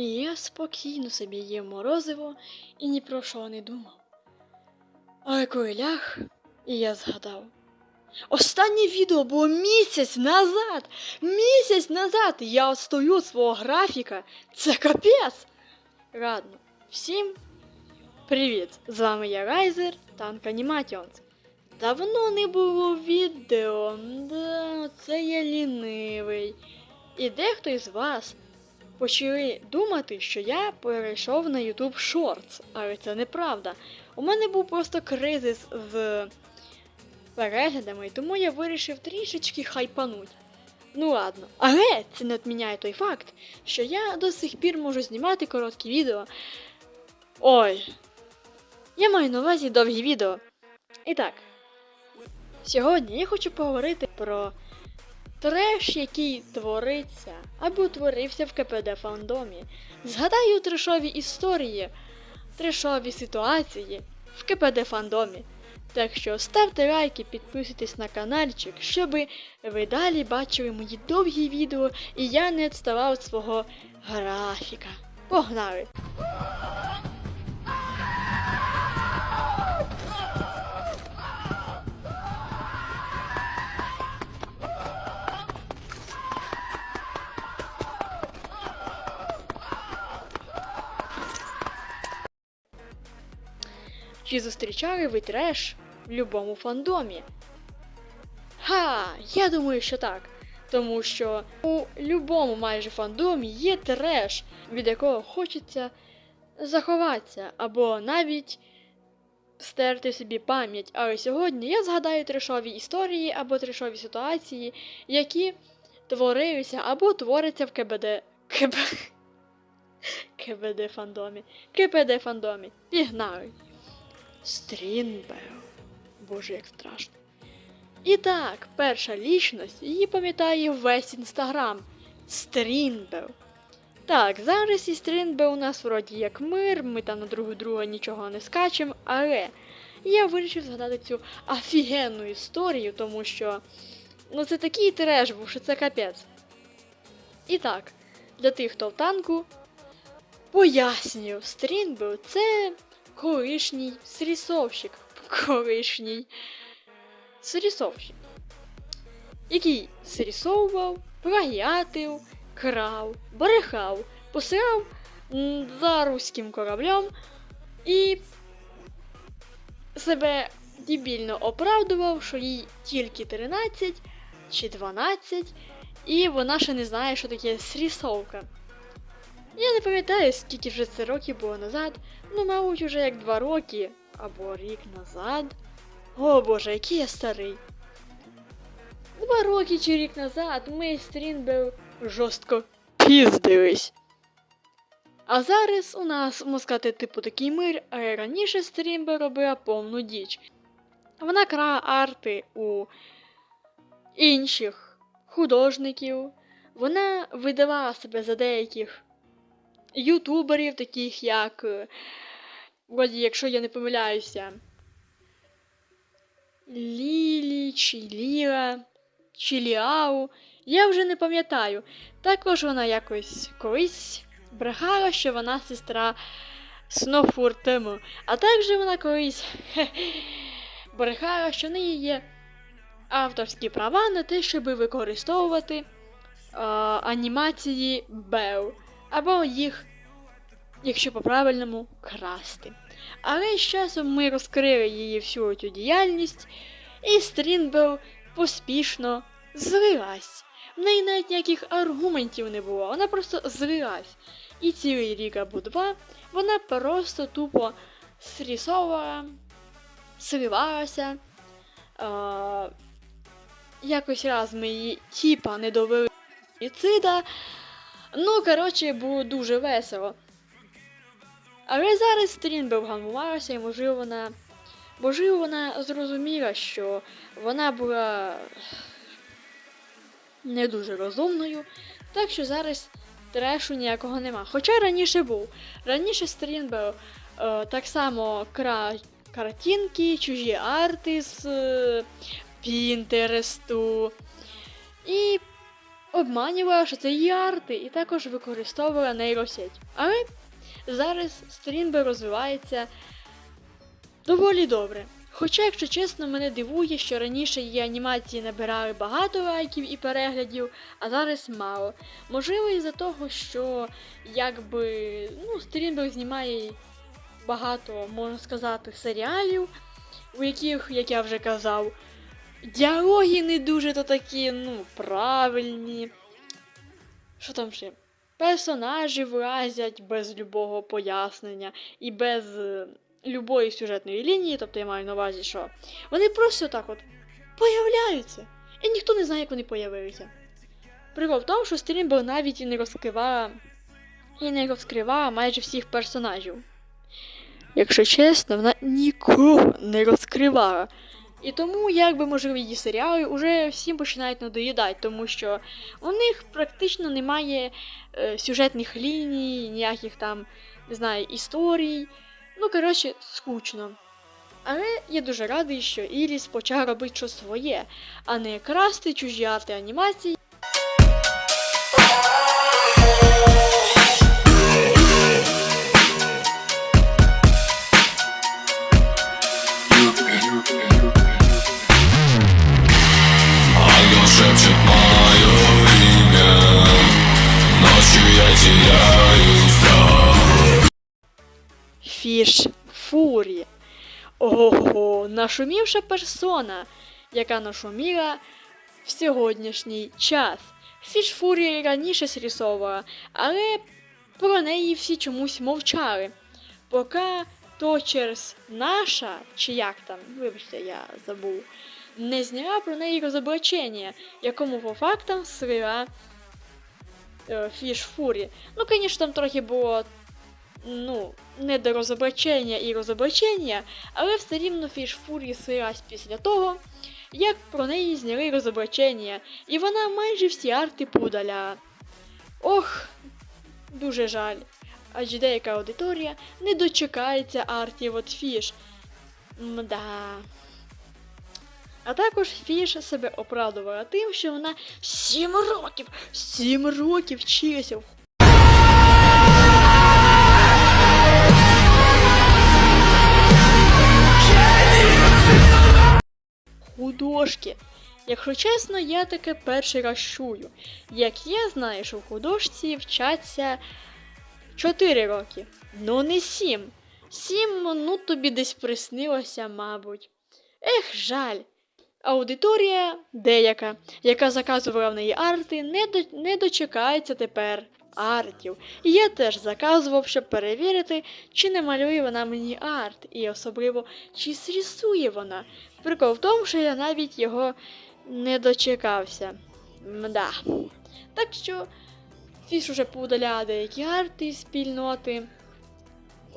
І я спокійно собі їв морозиво і ні про що не думав. Але коли ляг, і я згадав. Останнє відео було місяць назад! Місяць назад! Я отстою свого графіка! Це капець! Ладно, всім привіт! З вами я Райзер, Танк Аніматіонс. Давно не було відео, да, це я лінивий. І дехто із вас почали думати, що я перейшов на YouTube Shorts, але це неправда. У мене був просто кризис з переглядами, тому я вирішив трішечки хайпануть. Ну ладно, але це не відміняє той факт, що я до сих пір можу знімати короткі відео. Ой, я маю на увазі довгі відео. І так, сьогодні я хочу поговорити про треш, який твориться або творився в КПД фандомі. Згадаю трешові історії, трешові ситуації в КПД фандомі. Так що ставте лайки, підписуйтесь на каналчик, щоб ви далі бачили мої довгі відео і я не відставав свого графіка. Погнали! Чи зустрічали ви треш в будь-якому фандомі? Ха, я думаю, що так. Тому що у будь-якому майже фандомі є треш, від якого хочеться заховатися, або навіть стерти собі пам'ять. Але сьогодні я згадаю трешові історії або трешові ситуації, які творилися або творяться в КБД. КБ... КБД фандомі. КПД фандомі. Пігнали. Стрінбел. Боже, як страшно. І так, перша лічність, її пам'ятає весь інстаграм. Стрінбел. Так, зараз і Стрінбел у нас вроді як мир, ми там на другу друга нічого не скачемо, але я вирішив згадати цю офігенну історію, тому що ну це такий треш був, що це капець. І так, для тих, хто в танку, пояснюю, Стрінбел це колишній срісовщик. Колишній срісовщик. Який срісовував, плагіатив, крав, брехав, посирав за руським кораблем і себе дебільно оправдував, що їй тільки 13 чи 12, і вона ще не знає, що таке срісовка. Я не пам'ятаю, скільки вже це років було назад, ну, мабуть, уже як два роки або рік назад. О боже, який я старий. Два роки чи рік назад ми з Стрінбел жорстко піздились. А зараз у нас, можна сказати, типу такий мир, а раніше Стрінбел робила повну діч. Вона крала арти у інших художників. Вона видавала себе за деяких ютуберів, таких як. е, Вроді, якщо я не помиляюся. Лілі чи Ліра, чи Ліау. Я вже не пам'ятаю. Також вона якось колись брехала, що вона сестра Снофуртему. А також вона колись брехала, що в неї є авторські права на те, щоб використовувати е, анімації Бел. Або їх, якщо по-правильному, красти. Але з часом ми розкрили її всю цю діяльність, і Стрінбел поспішно злилась. В неї навіть ніяких аргументів не було, вона просто злилась. І цілий рік або два вона просто тупо срісовувала, сливалася. Е- якось раз ми її тіпа не довели до суїцида. Ну, коротше, було дуже весело. Але зараз Стрінбел гамувалася, і можливо вона. Можливо, вона зрозуміла, що вона була не дуже розумною, так що зараз трешу ніякого нема. Хоча раніше був. Раніше Стрінбел е, так само кра... картинки, чужі арти з е, Пінтересту. І обманювала, що це її арти, і також використовувала нейросеть. Але зараз стрімбер розвивається доволі добре. Хоча, якщо чесно, мене дивує, що раніше її анімації набирали багато лайків і переглядів, а зараз мало. Можливо, із-за того, що якби ну, стрімбер знімає багато, можна сказати, серіалів, у яких, як я вже казав, діалоги не дуже то такі, ну, правильні. Що там ще? Персонажі влазять без любого пояснення і без е, любої сюжетної лінії, тобто я маю на увазі, що вони просто так от появляються. І ніхто не знає, як вони появилися. Прикол в тому, що стрімбер навіть і не розкривала і не розкривала майже всіх персонажів. Якщо чесно, вона нікого не розкривала. І тому, якби можливо, її серіали вже всім починають надоїдати, тому що у них практично немає е, сюжетних ліній, ніяких там, не знаю, історій. Ну, коротше, скучно. Але я дуже радий, що Іріс почав робити щось своє, а не красти чужі арти анімації. Страх Фіш Фурі. Ого, нашумівша персона, яка нашуміла в сьогоднішній час. Фіш Фурі раніше зрисовувала, але про неї всі чомусь мовчали. Поки Точерс наша, чи як там, вибачте, я забув, не зняла про неї розоблачення, якому по фактам слила е, Фіш Фурі. Ну, звісно, там трохи було ну, не до розоблачення і розоблачення, але все рівно Фіш Фурі слилась після того, як про неї зняли розоблачення, і вона майже всі арти подаля. Ох, дуже жаль. Адже деяка аудиторія не дочекається артів от Фіш. Мда. А також Фіш себе оправдувала тим, що вона 7 років, 7 років вчилася художки. Якщо чесно, я таке перший раз чую. Як я знаю, що в художці вчаться 4 роки. Ну не 7. 7, ну тобі десь приснилося, мабуть. Ех, жаль. Аудиторія деяка, яка заказувала в неї арти, не, до, не дочекається тепер артів. Я теж заказував, щоб перевірити, чи не малює вона мені арт, і особливо, чи зрисує вона. Прикол в тому, що я навіть його не дочекався. Мда. Так що Фіш уже поудаляє деякі арти спільноти.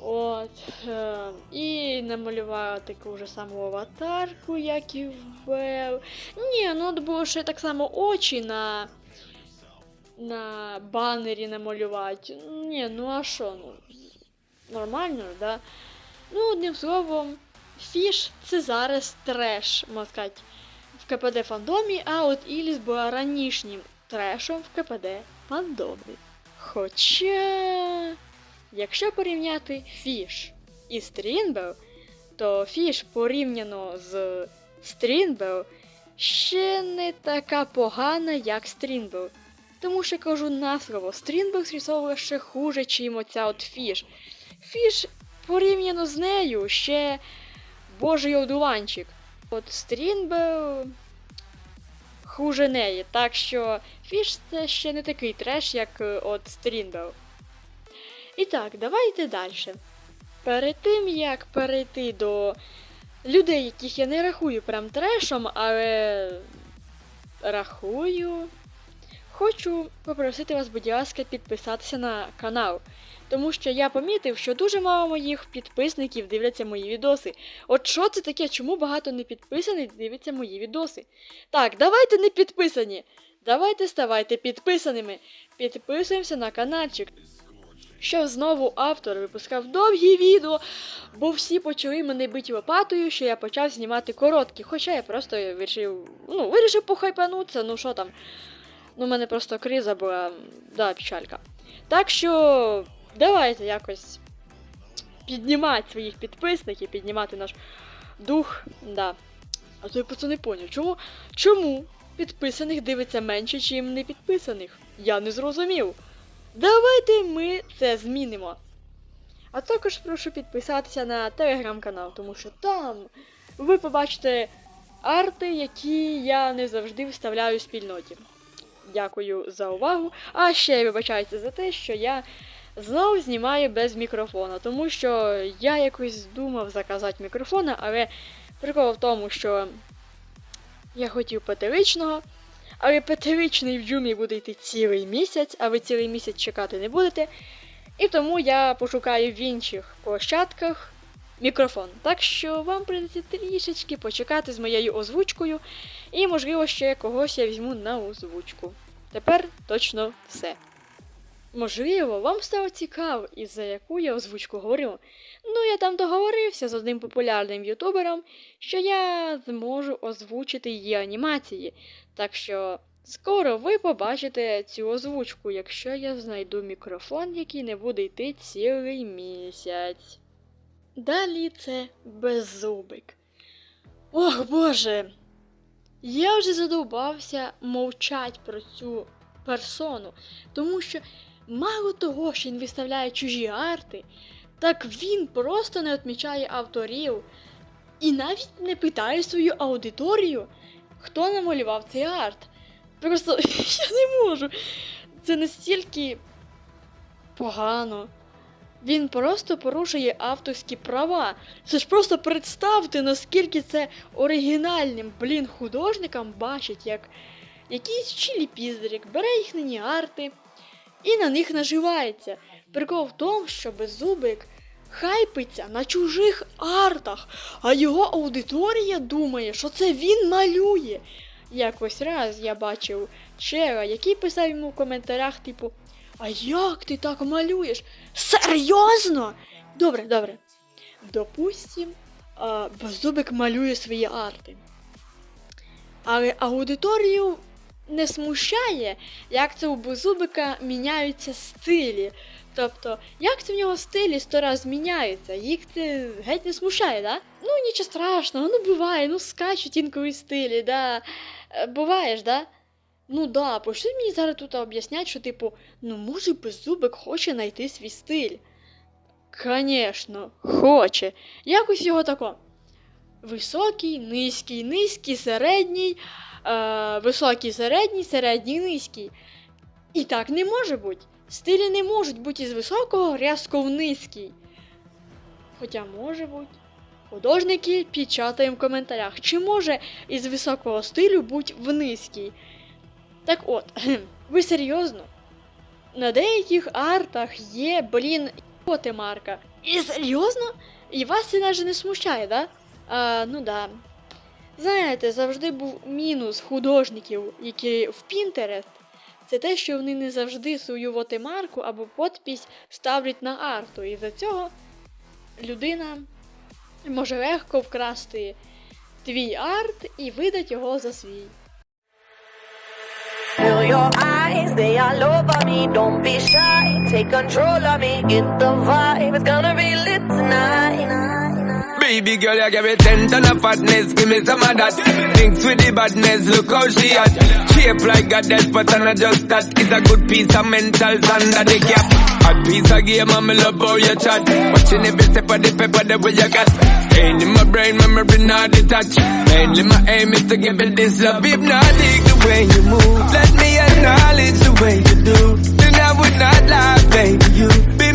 От. Е, і намалювала таку ж саму аватарку, як і ввел. Ні, ну от було ще так само очі на. На банері намалювати. Ні, ну а що, ну. Нормально, ж, да? Ну, одним словом, Фіш це зараз треш, можна сказати, в КПД фандомі, а от Іліс була ранішнім трешом в КПД фандомі. Хоча, якщо порівняти Фіш і Стрінбел, то Фіш порівняно з Стрінбел ще не така погана, як Стрінбел. Тому що кажу наслово, Стрінбел зрисовує ще хуже, чим оця от Фіш. Фіш порівняно з нею ще божий одуванчик. От Стрінбел хуже неї. Так що Фіш це ще не такий треш, як е, от Стрінбел. І так, давайте далі. Перед тим, як перейти до людей, яких я не рахую прям трешом, але рахую. Хочу попросити вас, будь ласка, підписатися на канал. Тому що я помітив, що дуже мало моїх підписників дивляться мої відоси. От що це таке? Чому багато не підписаних дивляться мої відоси? Так, давайте не підписані. Давайте ставайте підписаними. Підписуємося на каналчик. Щоб знову автор випускав довгі відео, бо всі почали мене бити лопатою, що я почав знімати короткі. Хоча я просто вирішив, ну, вирішив похайпанутися, ну що там. Ну, у мене просто криза була, да, печалька. Так що давайте якось піднімати своїх підписників, піднімати наш дух. Да. А то я просто не поняв, чому, чому підписаних дивиться менше, чим не підписаних? Я не зрозумів. Давайте ми це змінимо. А також прошу підписатися на телеграм-канал, тому що там ви побачите арти, які я не завжди вставляю в спільноті. Дякую за увагу. А ще вибачайте за те, що я знову знімаю без мікрофона, тому що я якось думав заказати мікрофона, але прикол в тому, що я хотів п'ятирічного, але п'ятирічний в джумі буде йти цілий місяць, а ви цілий місяць чекати не будете. І тому я пошукаю в інших площадках мікрофон. Так що вам прийдеться трішечки почекати з моєю озвучкою, і, можливо, ще когось я візьму на озвучку. Тепер точно все. Можливо, вам стало цікаво, і за яку я озвучку говорю. Ну, я там договорився з одним популярним ютубером, що я зможу озвучити її анімації. Так що скоро ви побачите цю озвучку, якщо я знайду мікрофон, який не буде йти цілий місяць. Далі це беззубик. Ох боже! Я вже задовбався мовчать про цю персону, тому що мало того, що він виставляє чужі арти, так він просто не відмічає авторів і навіть не питає свою аудиторію, хто намалював цей арт. Просто я не можу. Це настільки погано. Він просто порушує авторські права. Це ж просто представте, наскільки це оригінальним, блін, художникам бачить, як якийсь чилі-піздрик бере їхні арти і на них наживається. Прикол в тому, що беззубик хайпиться на чужих артах, а його аудиторія думає, що це він малює. Якось раз я бачив чера, який писав йому в коментарях, типу, а як ти так малюєш? Серйозно? Добре, добре. Допустим, беззубик малює свої арти. Але аудиторію не смущає, як це у беззубика міняються стилі. Тобто, як це в нього стилі сто раз міняються, їх це геть не смущає, да? Ну нічого страшного, ну буває, ну скачуть інколи стилі, да. Е, Буває ж, да? Ну да, почти мені зараз тут об'яснять, що, типу, ну може беззубик хоче знайти свій стиль. Конечно, хоче. Якось його тако. Високий, низький, низький, середній, е, високий, середній, середній, низький. І так не може бути. Стилі не можуть бути із високого різко в низький. Хоча може бути. Художники печатаємо в коментарях, чи може із високого стилю бути в низький. Так от, ви серйозно? На деяких артах є, блін, марка. І серйозно? І вас це навіть не смущає, да? А, ну да. Знаєте, завжди був мінус художників, які в Pinterest, це те, що вони не завжди свою вотимарку або подпись ставлять на арту. І за цього людина може легко вкрасти твій арт і видати його за свій. Your eyes, they. Baby girl, you give me ten ton of fatness, give me some of that. Thinks with the badness, look how she at. Shape like a death, but I'm not just that. It's a good piece of mental under the cap. A piece of game, I'm love how you chat. Watching every step of the paper, the way you got. Staying in my brain, memory not detached. Mainly my aim is to give it this love. Hypnotic the way you move. Let me acknowledge the way you do. Then I would not lie, baby. You beat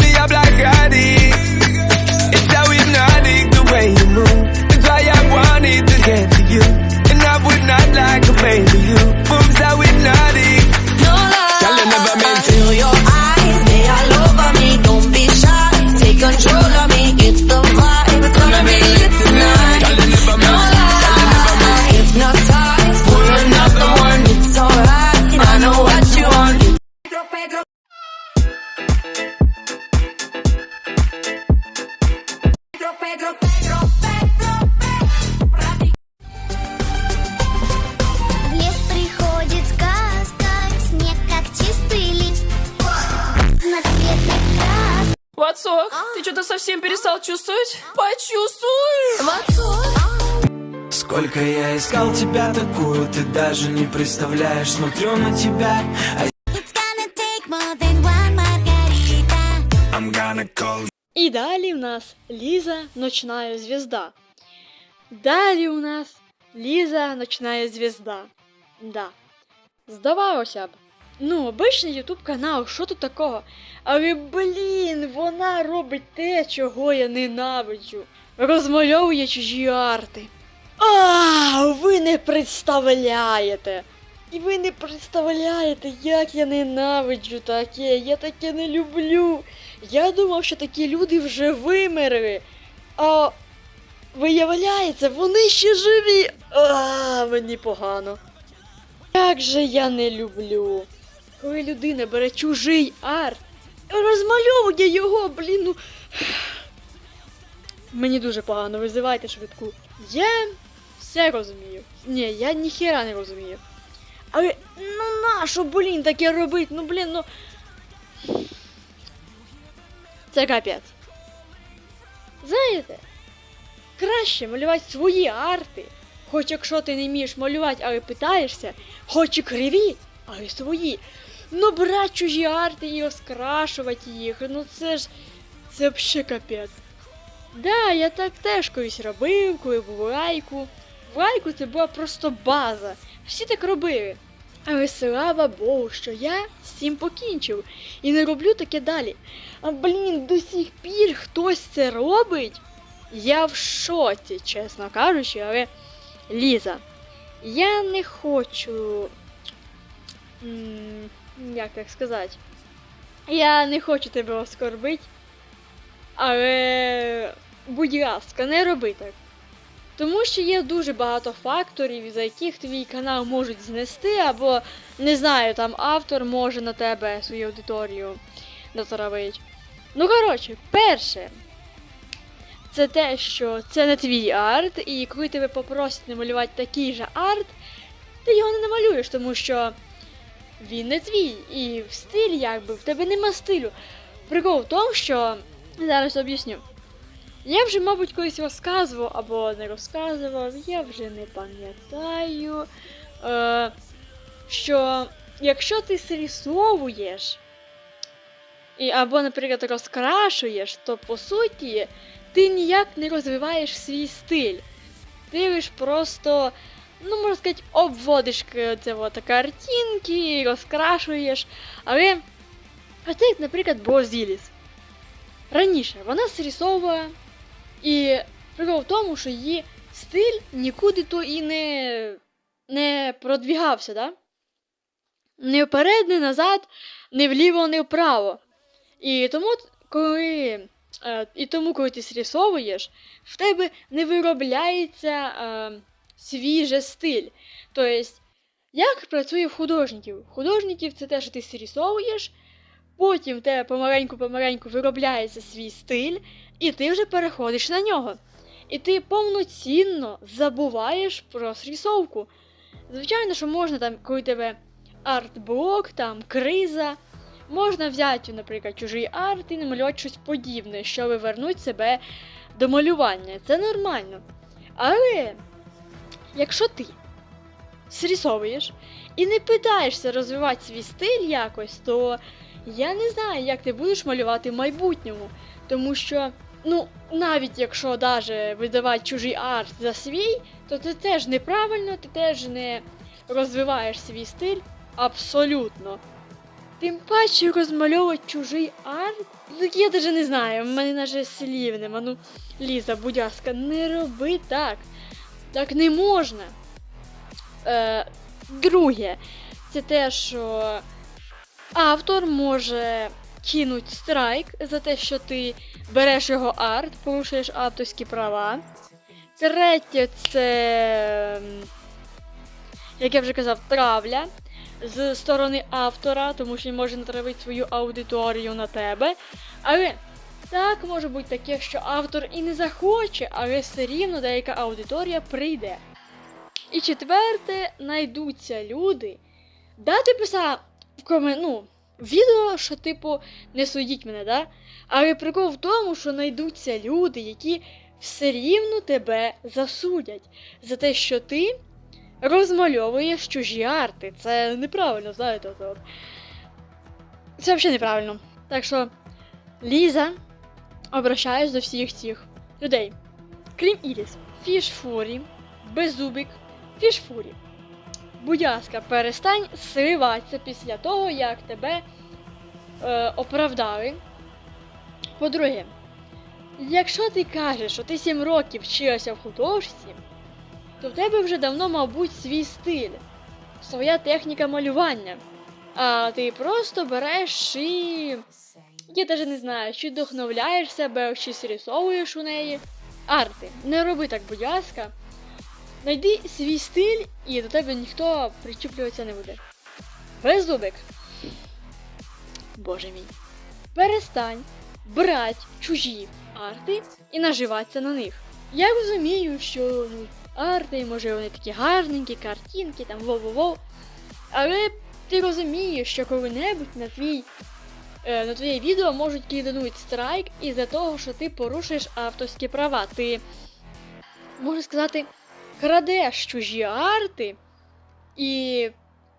перестал чувствовать? Почувствуй! Сколько я искал тебя такую, ты даже не представляешь Смотрю на тебя, а It's gonna take more than one margarita. I'm gonna call І далі в нас Ліза Ночная звезда. Далі у нас Ліза Ночная звезда. Да. Здавалося б. Ну, обичний ютуб канал, що тут такого? Але блін, вона робить те, чого я ненавиджу. Розмальовує чужі арти. А, ви не представляєте! І ви не представляєте, як я ненавиджу таке, я таке не люблю. Я думав, що такі люди вже вимерли. А виявляється, вони ще живі. А, мені погано. Як же я не люблю. Коли людина бере чужий арт, розмальовує його, блін, ну. Мені дуже погано, визивайте швидку. Я все розумію. Ні, я ніхіра не розумію. Але ну нащо, блін, таке робить? Ну блін, ну. Це капець. Знаєте, краще малювати свої арти. Хоч якщо ти не вмієш малювати, але питаєшся, хоч і криві, але свої. Ну брати чужі арти і розкрашувати їх, ну це ж. Це взагалі капець. Да, я так теж колись робив, коли був лайку. В лайку це була просто база. Всі так робили. Але слава Богу, що я з цим покінчив і не роблю таке далі. А блін, до сих пір хтось це робить. Я в шоці, чесно кажучи, але Ліза, я не хочу. Як так сказати? Я не хочу тебе оскорбити. Але, будь ласка, не роби так. Тому що є дуже багато факторів, за яких твій канал можуть знести, або, не знаю, там автор може на тебе свою аудиторію натравити. Ну, коротше, перше, це те, що це не твій арт, і коли тебе попросять намалювати такий же арт, ти його не намалюєш, тому що він не твій. І в стилі, якби, в тебе нема стилю. Прикол в тому, що зараз об'ясню. Я вже, мабуть, колись розказував або не розказував, я вже не пам'ятаю. Е, що якщо ти срисовуєш, і, або, наприклад, розкрашуєш, то по суті ти ніяк не розвиваєш свій стиль. Ти лиш просто, ну можна сказати, обводиш от, картинки, розкрашуєш. Але це, як, наприклад, було Раніше вона срисовувала, і прикол в тому, що її стиль нікуди то і не, не продвігався, да? Не вперед, не назад, не вліво, не вправо. І тому, коли, е, і тому, коли ти срисовуєш, в тебе не виробляється е, свій стиль. Тобто, як працює в художників? Художників це те, що ти срисовуєш, потім в тебе помаленьку-помаленьку виробляється свій стиль, і ти вже переходиш на нього. І ти повноцінно забуваєш про срисовку. Звичайно, що можна там, коли тебе арт-блок, там криза, можна взяти, наприклад, чужий арт і намалювати щось подібне, щоб вернути себе до малювання. Це нормально. Але якщо ти срисовуєш і не питаєшся розвивати свій стиль якось, то я не знаю, як ти будеш малювати в майбутньому. Тому що, ну, навіть якщо даже видавати чужий арт за свій, то це теж неправильно, ти теж не розвиваєш свій стиль абсолютно. Тим паче розмальовувати чужий арт. Ну, я навіть не знаю, в мене навіть слів нема. Ну, Ліза, будь ласка, не роби так. Так не можна. Е, друге, це те, що автор може кинуть страйк за те, що ти береш його арт, порушуєш авторські права. Третє, це, як я вже казав, травля з сторони автора, тому що він може натравити свою аудиторію на тебе. Але так може бути таке, що автор і не захоче, але все рівно деяка аудиторія прийде. І четверте, знайдуться люди. Да, ти писав в комен... ну, відео, що, типу, не судіть мене, да? Але прикол в тому, що знайдуться люди, які все рівно тебе засудять за те, що ти розмальовуєш чужі арти. Це неправильно, знаєте. Це взагалі неправильно. Так що, Ліза, обращаюсь до всіх цих людей. Крім Іріс, Фішфурі, Беззубик, Фішфурі. Будь ласка, перестань сриватися після того, як тебе е, оправдали. По-друге, якщо ти кажеш, що ти 7 років вчилася в художці, то в тебе вже давно, мабуть, свій стиль, своя техніка малювання. А ти просто береш і. Я навіть не знаю, чи вдохновляєш себе, чи зрисовуєш у неї. Арти, не роби так, будь ласка. Найди свій стиль, і до тебе ніхто причіплюватися не буде. Беззубик. Боже мій. Перестань брати чужі арти і наживатися на них. Я розумію, що ну, арти, може, вони такі гарненькі, картинки, там воу-воу-воу. Але ти розумієш, що коли-небудь на твій. Е, На твоє відео можуть кидануть страйк із-за того, що ти порушуєш авторські права. Ти, можна сказати, крадеш чужі арти і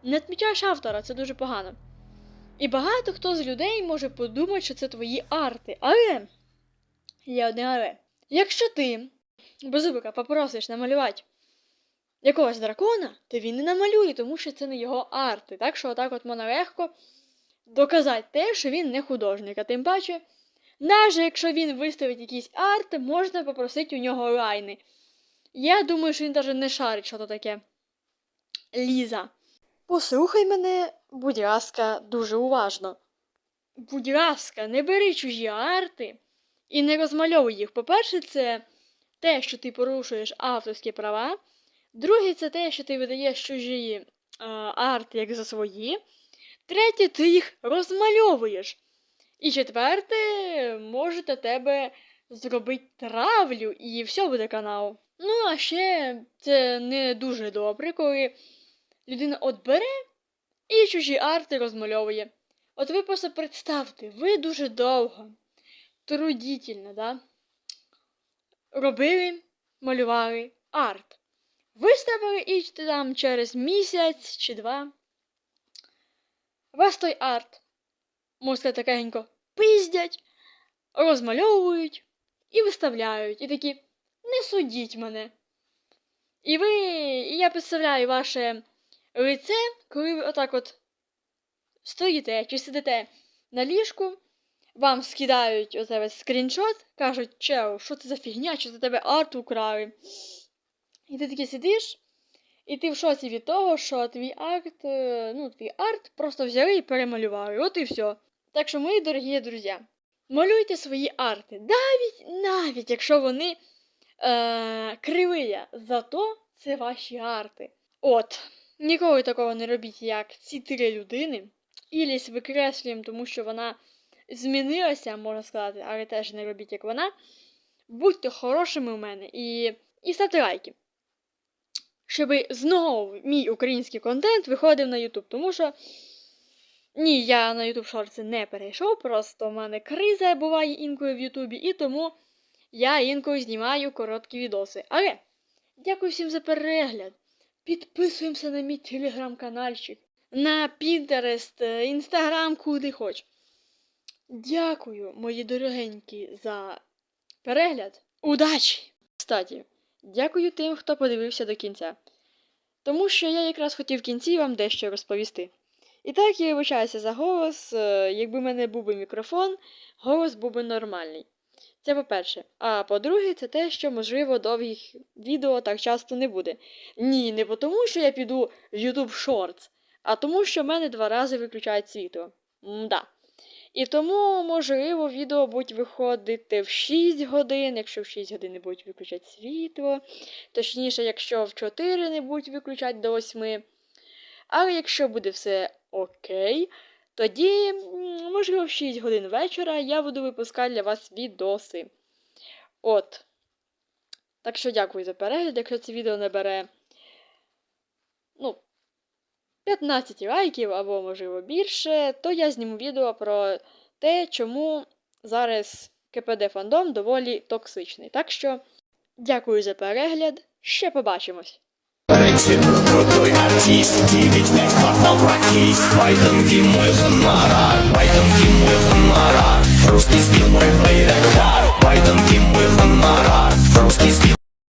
не відмічаєш автора, це дуже погано. І багато хто з людей може подумати, що це твої арти. Але є одне але. Якщо ти беззубика попросиш намалювати якогось дракона, то він не намалює, тому що це не його арти. Так що отак от можна легко доказати те, що він не художник. А тим паче, навіть якщо він виставить якийсь арт, можна попросити у нього лайни. Я думаю, що він навіть не шарить, що то таке. Ліза. Послухай мене, будь ласка, дуже уважно. Будь ласка, не бери чужі арти і не розмальовуй їх. По-перше, це те, що ти порушуєш авторські права. Друге, це те, що ти видаєш чужі е, арти як за свої. Третє, ти їх розмальовуєш. І четверте, може на тебе зробити травлю, і все буде канал. Ну, а ще це не дуже добре, коли людина от бере і чужі арти розмальовує. От ви просто представте, ви дуже довго, трудітельно, да? робили, малювали арт. Виставили і там через місяць чи два. Вас той арт, сказати, такенько, пиздять, розмальовують і виставляють. І такі, не судіть мене. І ви, і я представляю ваше лице, коли ви отак от стоїте чи сидите на ліжку, вам скидають оце ось скріншот, кажуть, чел, що це за фігня, що за тебе арт украли. І ти таки сидиш, і ти в шоці від того, що твій арт, е, ну, твій арт просто взяли і перемалювали. От і все. Так що, мої дорогі друзі, малюйте свої арти, навіть, навіть якщо вони е, кривия, зато це ваші арти. От, ніколи такого не робіть, як ці три людини. Іліс викреслюємо, тому що вона змінилася, можна сказати, але теж не робіть, як вона. Будьте хорошими у мене і, і ставте лайки. Щоб знову мій український контент виходив на YouTube. Тому що ні, я на YouTube шорти не перейшов, просто в мене криза буває інколи в Ютубі, і тому я інколи знімаю короткі відоси. Але дякую всім за перегляд. Підписуємося на мій телеграм-канальчик, на Pinterest, Інстаграм, куди хоч. Дякую, мої дорогенькі, за перегляд. Удачі! Кстати, дякую тим, хто подивився до кінця. Тому що я якраз хотів в кінці вам дещо розповісти. І так, я вибачаюся за голос. е, Якби в мене був би мікрофон, голос був би нормальний. Це по-перше. А по-друге, це те, що, можливо, довгих відео так часто не буде. Ні, не тому, що я піду в YouTube Shorts, а тому, що в мене два рази виключають світло. Мда. І тому, можливо, відео будуть виходити в 6 годин, якщо в 6 годин не будуть виключати світло. Точніше, якщо в 4 не будуть виключати до 8. Але якщо буде все окей, тоді, можливо, в 6 годин вечора я буду випускати для вас відоси. От. Так що дякую за перегляд. Якщо це відео набере. Ну, 15 лайків або, можливо, більше, то я зніму відео про те, чому зараз КПД фандом доволі токсичний. Так що дякую за перегляд. Ще побачимось. Крутой артист, 9 5 хватал практик Поэтому мой гонорар, поэтому мой гонорар Русский стиль мой байрактар Поэтому мой гонорар Русский стиль